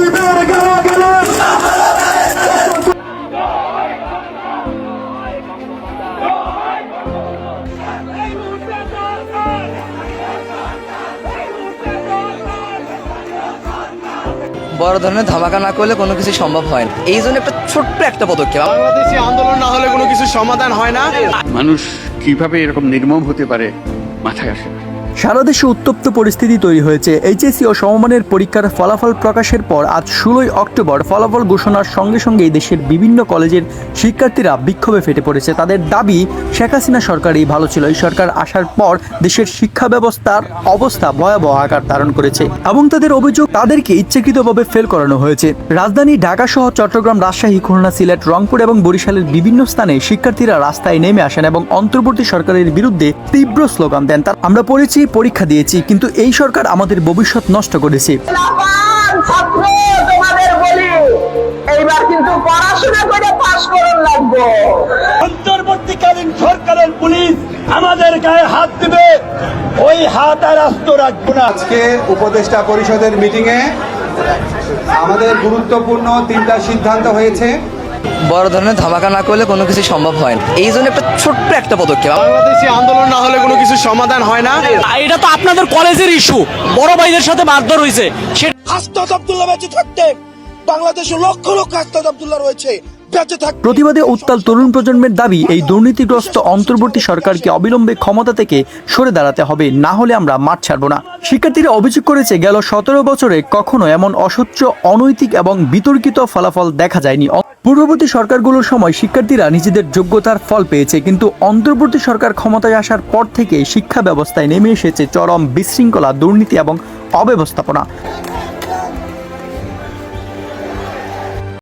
শহীদের গেলা গেলা বড় ধরনের ধামাকা না করলে কোনো কিছু সম্ভব হয় না। এই জন্য একটা ছোট্ট একটা পদক্ষেপ। বাংলাদেশি আন্দোলন না হলে কোনো কিছু সমাধান হয় না। মানুষ কীভাবে এরকম নির্মম হতে পারে মাথায় আসে না। সারা দেশে উত্তপ্ত পরিস্থিতি তৈরি হয়েছে। এইচএসসি ও সমমানের পরীক্ষার ফলাফল প্রকাশের পর আজ ষোলোই অক্টোবর ফলাফল ঘোষণার সঙ্গে সঙ্গেই দেশের বিভিন্ন কলেজের শিক্ষার্থীরা বিক্ষোভে ফেটে পড়েছে। তাদের দাবি, শেখ হাসিনা সরকারই ভালো ছিল। এই সরকার আসার পর দেশের শিক্ষা ব্যবস্থার অবস্থা ভয়াবহ আকার ধারণ করেছে এবং তাদের অভিযোগ, তাদেরকে ইচ্ছাকৃতভাবে ফেল করানো হয়েছে। রাজধানী ঢাকা সহ চট্টগ্রাম, রাজশাহী, খুলনা, সিলেট, রংপুর এবং বরিশালের বিভিন্ন স্থানে শিক্ষার্থীরা রাস্তায় নেমে আসেন এবং অন্তর্বর্তী সরকারের বিরুদ্ধে তীব্র স্লোগান দেন। তার আমরা পড়েছি পরীক্ষা দিয়েছি কিন্তু এই সরকার আমাদের ভবিষ্যৎ নষ্ট করেছে। লাফান ছাত্র তোমাদের বলি। এইবার কিন্তু পড়াশোনা করে পাশ করুন লাগবো। অন্তর্বর্তীকালীন সরকারের পুলিশ আমাদের গায়ে হাত দিবে ওই হাত আর আস্ত রাখব না। আজকে উপদেষ্টা পরিষদের মিটিংয়ে আমাদের গুরুত্বপূর্ণ তিনটা সিদ্ধান্ত হয়েছে। বড় ধরনের ধামাকা না করলে কোনো কিছু সম্ভব হয় না। এই জন্য একটা ছোট্ট একটা পদক্ষেপ। বাংলাদেশি আন্দোলন না হলে কোনো কিছু সমাধান হয় না। এটা তো আপনাদের কলেজের ইস্যু। বড় ভাইদের সাথে মারধর হয়েছে। সে আস্তাদ আব্দুল্লাহ বেঁচে থাকতে বাংলাদেশে লক্ষ লক্ষ আব্দুল্লাহ রয়েছে প্রতিবাদে উত্তাল তরুণ প্রজন্মের দাবি এই দুর্নীতিগ্রস্ত অন্তর্বর্তী সরকারকে অবিলম্বে ক্ষমতা থেকে সরে দাঁড়াতে হবে না হলে আমরা মাঠ ছাড়ব না। শিক্ষার্থীরা অভিযোগ করেছে গেল সতেরো বছরে কখনো এমন অসচ্ছ অনৈতিক এবং বিতর্কিত ফলাফল দেখা যায়নি। পূর্ববর্তী সরকারগুলোর সময় শিক্ষার্থীরা নিজেদের যোগ্যতার ফল পেয়েছে, কিন্তু অন্তর্বর্তী সরকার ক্ষমতায় আসার পর থেকে শিক্ষা ব্যবস্থায় নেমে এসেছে চরম বিশৃঙ্খলা, দুর্নীতি এবং অব্যবস্থাপনা।